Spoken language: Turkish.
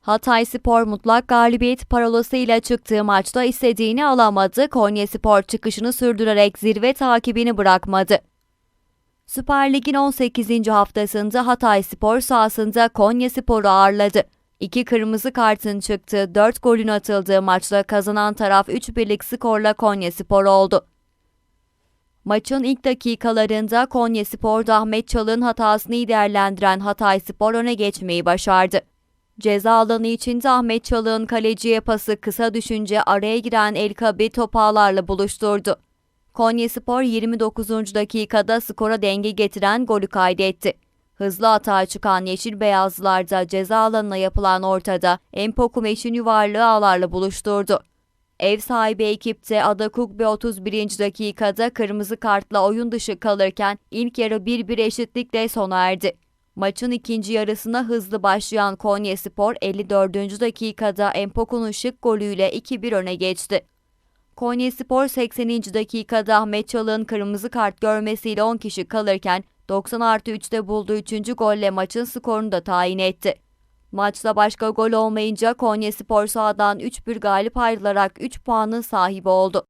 Hatay Spor mutlak galibiyet parolasıyla çıktığı maçta istediğini alamadı. Konya Spor çıkışını sürdürerek zirve takibini bırakmadı. Süper Lig'in 18. haftasında Hatay Spor sahasında Konya Spor'u ağırladı. İki kırmızı kartın çıktığı, 4 golün atıldığı maçta kazanan taraf 3 birlik skorla Konya Spor oldu. Maçın ilk dakikalarında Konya Spor'da Ahmet Çalık'ın hatasını değerlendiren Hatay Spor öne geçmeyi başardı. Ceza alanı içinde Ahmet Çalık'ın kaleciye pası kısa düşünce araya giren El Kabi topağlarla buluşturdu. Konyaspor 29. dakikada skora denge getiren golü kaydetti. Hızlı atağa çıkan Yeşil Beyazlılarda ceza alanına yapılan ortada Empoku Meşin yuvarlığı ağlarla buluşturdu. Ev sahibi ekipte Ada Kukbe 31. dakikada kırmızı kartla oyun dışı kalırken ilk yarı 1-1 eşitlikle sona erdi. Maçın ikinci yarısına hızlı başlayan Konyaspor 54. dakikada Empoku'nun şık golüyle 2-1 öne geçti. Konyaspor 80. dakikada Ahmet Çalık'ın kırmızı kart görmesiyle 10 kişi kalırken 90 artı 3'te bulduğu 3. golle maçın skorunu da tayin etti. Maçta başka gol olmayınca Konyaspor sahadan 3-1 galip ayrılarak 3 puanın sahibi oldu.